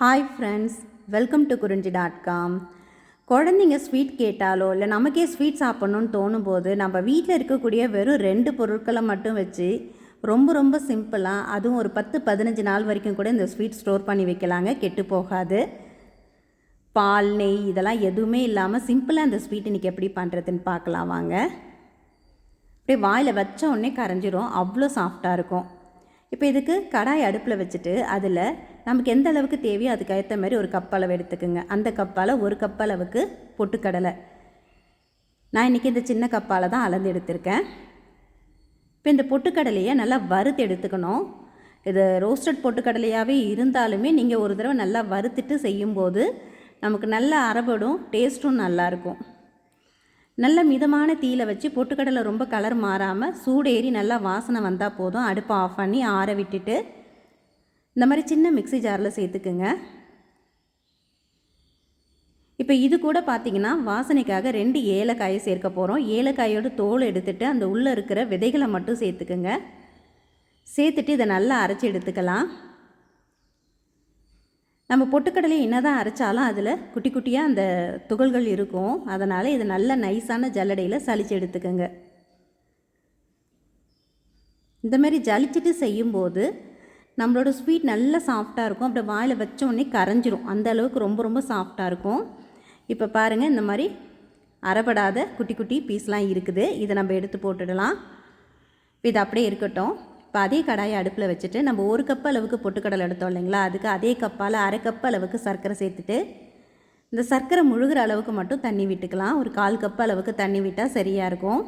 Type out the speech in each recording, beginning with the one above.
Hi friends welcome to Kurinji dot com குழந்தைங்க sweet கேட்டாலோ இல்லை நமக்கே ஸ்வீட் சாப்பிட்ணுன்னு தோணும் போது நம்ம வீட்டில் இருக்கக்கூடிய வெறும் ரெண்டு பொருட்களை மட்டும் வச்சு ரொம்ப ரொம்ப சிம்பிளாக அதுவும் ஒரு பத்து பதினஞ்சு நாள் வரைக்கும் கூட இந்த ஸ்வீட் ஸ்டோர் பண்ணி வைக்கலாங்க. கெட்டு போகாது. பால் நெய் இதெல்லாம் எதுவுமே இல்லாமல் சிம்பிளாக அந்த ஸ்வீட் இன்றைக்கி எப்படி பண்ணுறதுன்னு பார்க்கலாம் வாங்க. அப்படியே வாயில் வச்ச உடனே கரைஞ்சிரும். அவ்வளோ சாஃப்டாக இருக்கும். இப்போ இதுக்கு கடாய் அடுப்பில் வச்சுட்டு அதில் நமக்கு எந்த அளவுக்கு தேவையோ அதுக்கு ஏற்ற மாதிரி ஒரு கப் அளவு எடுத்துக்கோங்க. அந்த கப்பால் ஒரு கப் அளவுக்கு பொட்டுக்கடலை. நான் இன்றைக்கி இந்த சின்ன கப்பால் தான் அளந்து எடுத்திருக்கேன். இப்போ இந்த பொட்டுக்கடலையை நல்லா வறுத்து எடுத்துக்கணும். இது ரோஸ்டட் பொட்டுக்கடலையாகவே இருந்தாலுமே நீங்கள் ஒரு தடவை நல்லா வறுத்துட்டு செய்யும்போது நமக்கு நல்ல அரைபடும் டேஸ்ட்டும் நல்லாயிருக்கும் நல்ல மிதமான தீயில வச்சு பொட்டுக்கடலை ரொம்ப கலர் மாறாமல் சூடேறி நல்லா வாசனை வந்தால் போதும். அடுப்பை ஆஃப் பண்ணி ஆற விட்டுட்டு இந்த மாதிரி சின்ன மிக்ஸி ஜாரில் சேர்த்துக்குங்க. இப்போ இது கூட பார்த்தீங்கன்னா வாசனைக்காக ரெண்டு ஏலக்காயை சேர்க்க போகிறோம் ஏலக்காயோட தோல் எடுத்துட்டு அந்த உள்ளே இருக்கிற விதைகளை மட்டும் சேர்த்துக்குங்க. சேர்த்துட்டு இதை நல்லா அரைச்சி எடுத்துக்கலாம். நம்ம பொட்டுக்கடலை என்ன தான் அரைச்சாலும் அதில் குட்டி குட்டியாக அந்த துகள்கள் இருக்கும். அதனால் இது நல்ல நைஸான ஜல்லடையில் சளிச்சு எடுத்துக்கோங்க. இந்தமாரி ஜலிச்சுட்டு செய்யும்போது நம்மளோட ஸ்வீட் நல்ல சாஃப்டாக இருக்கும். அப்படி வாயில் வச்ச உடனே கரைஞ்சிரும். அந்த அளவுக்கு ரொம்ப ரொம்ப சாஃப்டாக இருக்கும். இப்போ பாருங்கள் இந்த மாதிரி அரைப்படாத குட்டி குட்டி பீஸ்லாம் இருக்குது. இதை நம்ம எடுத்து போட்டுடலாம். இது அப்படியே இருக்கட்டும். இப்போ அதே கடாயை அடுப்பில் வச்சுட்டு நம்ம ஒரு கப் அளவுக்கு பொட்டுக்கடலை எடுத்தோம் இல்லைங்களா? அதுக்கு அதே கப்பால் அரை கப் அளவுக்கு சர்க்கரை சேர்த்துட்டு இந்த சர்க்கரை முழுகிற அளவுக்கு மட்டும் தண்ணி விட்டுக்கலாம். ஒரு கால் கப் அளவுக்கு தண்ணி விட்டால் சரியாக இருக்கும்.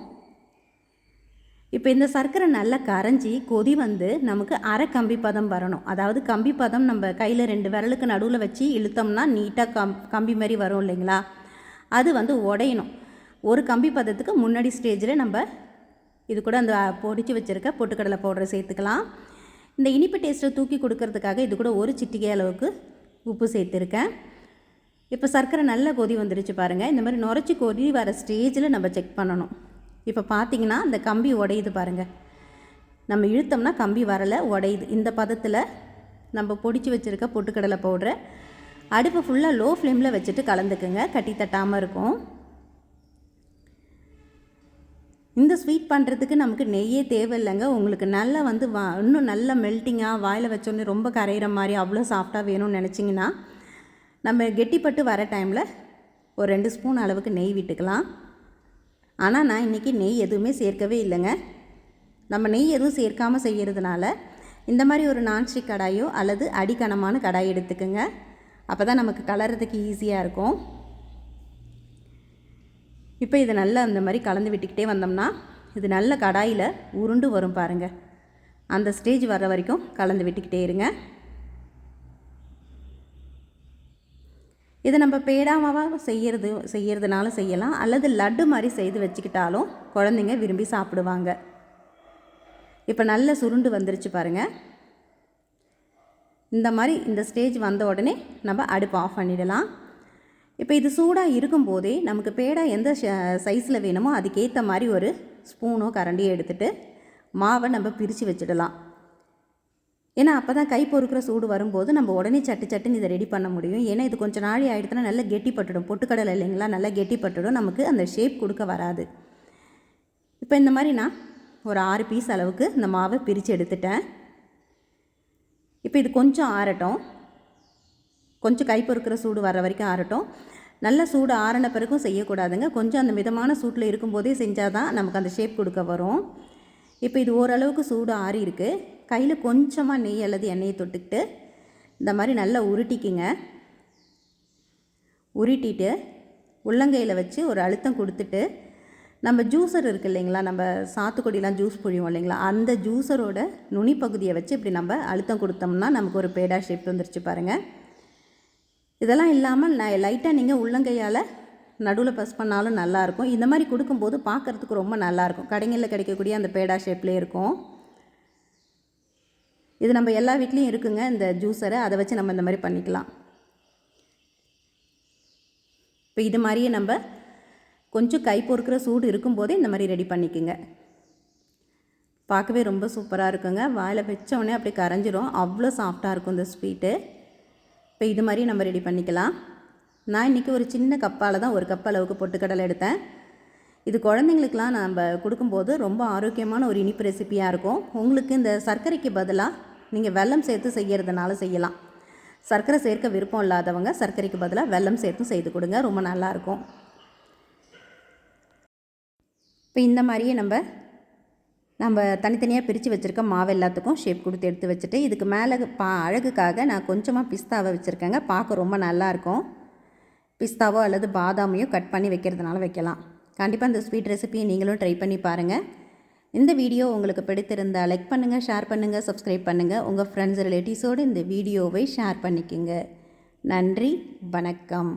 இப்போ இந்த சர்க்கரை நல்லா கரைஞ்சி கொதி வந்து நமக்கு அரை கம்பி பதம் வரணும். அதாவது கம்பி பதம் நம்ம கையில் ரெண்டு விரலுக்கு நடுவில் வச்சு இழுத்தோம்னா நீட்டாக கம் கம்பி மாதிரி வரும் இல்லைங்களா? அது வந்து உடையணும். ஒரு கம்பி பதத்துக்கு முன்னாடி ஸ்டேஜில் நம்ம இது கூட அந்த பொடிச்சு வச்சுருக்க பொட்டுக்கடலை பவுடரை சேர்த்துக்கலாம். இந்த இனிப்பு டேஸ்ட்டை தூக்கி கொடுக்கறதுக்காக இது கூட ஒரு சிட்டிகை அளவுக்கு உப்பு சேர்த்துருக்கேன். இப்போ சர்க்கரை நல்ல கொதி வந்துருச்சு பாருங்கள் இந்த மாதிரி நுரைச்சி கொதி வர ஸ்டேஜில் நம்ம செக் பண்ணணும். இப்போ பார்த்தீங்கன்னா அந்த கம்பி உடையுது பாருங்கள் நம்ம இழுத்தோம்னா கம்பி வரலை உடையுது. இந்த பதத்தில் நம்ம பொடிச்சு வச்சுருக்க பொட்டுக்கடலை பவுடரை அடுப்பு ஃபுல்லாக லோ ஃப்ளேமில் வச்சுட்டு கலந்துக்குங்க. கட்டி தட்டாமல் இருக்கும். இந்த ஸ்வீட் பண்ணுறதுக்கு நமக்கு நெய்யே தேவையில்லைங்க. உங்களுக்கு நல்லா வந்து வா இன்னும் நல்ல மெல்ட்டிங்காக வாயில் வச்சோன்னே ரொம்ப கரையிற மாதிரி அவ்வளோ சாஃப்டாக வேணும்னு நினச்சிங்கன்னா நம்ம கெட்டிப்பட்டு வர டைமில் ஒரு ரெண்டு ஸ்பூன் அளவுக்கு நெய் விட்டுக்கலாம். ஆனால் நான் இன்றைக்கி நெய் எதுவுமே சேர்க்கவே இல்லைங்க. நம்ம நெய் எதுவும் சேர்க்காமல் செய்கிறதுனால இந்த மாதிரி ஒரு நான்ஸ்டிக் கடாயோ அல்லது அடிக்கனமான கடாய் எடுத்துக்கோங்க. அப்போ தான் நமக்கு கலர்றதுக்கு ஈஸியாக இருக்கும். இப்போ இதை நல்லா அந்த மாதிரி கலந்து விட்டுக்கிட்டே வந்தோம்னா இது நல்ல கடாயில் உருண்டு வரும் பாருங்கள் அந்த ஸ்டேஜ் வர்ற வரைக்கும் கலந்து விட்டுக்கிட்டே இருங்க. இதை நம்ம பேடாமாவாக செய்கிறது செய்யறதுனாலும் செய்யலாம். அல்லது லட்டு மாதிரி செய்து வச்சுக்கிட்டாலும் குழந்தைங்க விரும்பி சாப்பிடுவாங்க. இப்போ நல்ல சுருண்டு வந்துருச்சு பாருங்கள் இந்த மாதிரி இந்த ஸ்டேஜ் வந்த உடனே நம்ம அடுப்பு ஆஃப் பண்ணிடலாம். இப்போ இது சூடாக இருக்கும்போதே நமக்கு பேடா எந்த சைஸில் வேணுமோ அதுக்கேற்ற மாதிரி ஒரு ஸ்பூனோ கரண்டியோ எடுத்துகிட்டு மாவை நம்ம பிரித்து வச்சிடலாம். ஏன்னா அப்போ தான் கை பொறுக்கிற சூடு வரும்போது நம்ம உடனே சட்டு சட்டுன்னு இதை ரெடி பண்ண முடியும். ஏன்னா இது கொஞ்சம் நாளி ஆகிடுதுன்னா நல்லா கெட்டிப்பட்டுடும். பொட்டுக்கடலை இல்லைங்களா? நல்லா கெட்டிப்பட்டுடும். நமக்கு அந்த ஷேப் கொடுக்க வராது. இப்போ இந்த மாதிரி நான் ஒரு ஆறு பீஸ் அளவுக்கு இந்த மாவை பிரித்து எடுத்துட்டேன். இப்போ இது கொஞ்சம் ஆறட்டும். கொஞ்சம் கை பொறுக்கிற சூடு வர வரைக்கும் ஆறட்டும். நல்ல சூடு ஆறின பிறகும் செய்யக்கூடாதுங்க. கொஞ்சம் அந்த மிதமான சூட்டில் இருக்கும்போதே செஞ்சால் தான் நமக்கு அந்த ஷேப் கொடுக்க வரும். இப்போ இது ஓரளவுக்கு சூடு ஆறி இருக்குது கையில் கொஞ்சமாக நெய் அல்லது எண்ணெயை தொட்டுக்கிட்டு இந்த மாதிரி நல்லா உருட்டிக்கிங்க. உருட்டிட்டு உள்ளங்கையில் வச்சு ஒரு அழுத்தம் கொடுத்துட்டு நம்ம ஜூஸர் இருக்குது இல்லைங்களா? நம்ம சாத்துக்குடிலாம் ஜூஸ் புழிவோம் இல்லைங்களா? அந்த ஜூஸரோட நுனி பகுதியை வச்சு இப்படி நம்ம அழுத்தம் கொடுத்தோம்னா நமக்கு ஒரு பேடா ஷேப் வந்துருச்சு பாருங்கள் இதெல்லாம் இல்லாமல் ந லைட்டாக நீங்கள் உள்ளங்கையால் நடுவில் ப்ரெஸ் பண்ணாலும் நல்லாயிருக்கும் இந்த மாதிரி கொடுக்கும்போது பார்க்குறதுக்கு ரொம்ப நல்லாயிருக்கும் கடைங்களில் கிடைக்கக்கூடிய அந்த பேடா ஷேப்லேயே இருக்கும். இது நம்ம எல்லா வீட்லேயும் இருக்குங்க இந்த ஜூஸரை அதை வச்சு நம்ம இந்த மாதிரி பண்ணிக்கலாம். இப்போ இது மாதிரியே நம்ம கொஞ்சம் கை பொறுக்கிற சூடு இருக்கும்போதே இந்த மாதிரி ரெடி பண்ணிக்கோங்க. பார்க்கவே ரொம்ப சூப்பராக இருக்குங்க. வாயில் வச்ச உடனே அப்படியே கரைஞ்சிரும். அவ்வளோ சாஃப்டாக இருக்கும் இந்த ஸ்வீட்டு இப்போ இது மாதிரி நம்ம ரெடி பண்ணிக்கலாம். நான் இன்றைக்கி ஒரு சின்ன கப்பால் தான் ஒரு கப் அளவுக்கு பொட்டுக்கடலை எடுத்தேன். இது குழந்தைங்களுக்கெலாம் நம்ம கொடுக்கும்போது ரொம்ப ஆரோக்கியமான ஒரு இனிப்பு ரெசிப்பியாக இருக்கும். உங்களுக்கு இந்த சர்க்கரைக்கு பதிலாக நீங்கள் வெல்லம் சேர்த்து செய்கிறதுனால செய்யலாம். சர்க்கரை சேர்க்க விருப்பம் இல்லாதவங்க சர்க்கரைக்கு பதிலாக வெல்லம் சேர்த்தும் செய்து கொடுங்க ரொம்ப நல்லாயிருக்கும் இப்போ இந்த மாதிரியே நம்ம நம்ம தனித்தனியாக பிரித்து வச்சுருக்க மாவு எல்லாத்துக்கும் ஷேப் கொடுத்து எடுத்து வச்சுட்டு இதுக்கு மேலே பா அழகுக்காக நான் கொஞ்சமாக பிஸ்தாவை வச்சுருக்கேங்க. பார்க்க ரொம்ப நல்லாயிருக்கும் பிஸ்தாவோ அல்லது பாதாமையோ கட் பண்ணி வைக்கிறதுனால வைக்கலாம். கண்டிப்பாக இந்த ஸ்வீட் ரெசிபியை நீங்களும் ட்ரை பண்ணி பாருங்கள் இந்த வீடியோ உங்களுக்கு பிடித்திருந்தால் லைக் பண்ணுங்கள் ஷேர் பண்ணுங்கள் சப்ஸ்கிரைப் பண்ணுங்கள் உங்கள் ஃப்ரெண்ட்ஸ் ரிலேட்டிவ்ஸோடு இந்த வீடியோவை ஷேர் பண்ணிக்கோங்க. நன்றி வணக்கம்.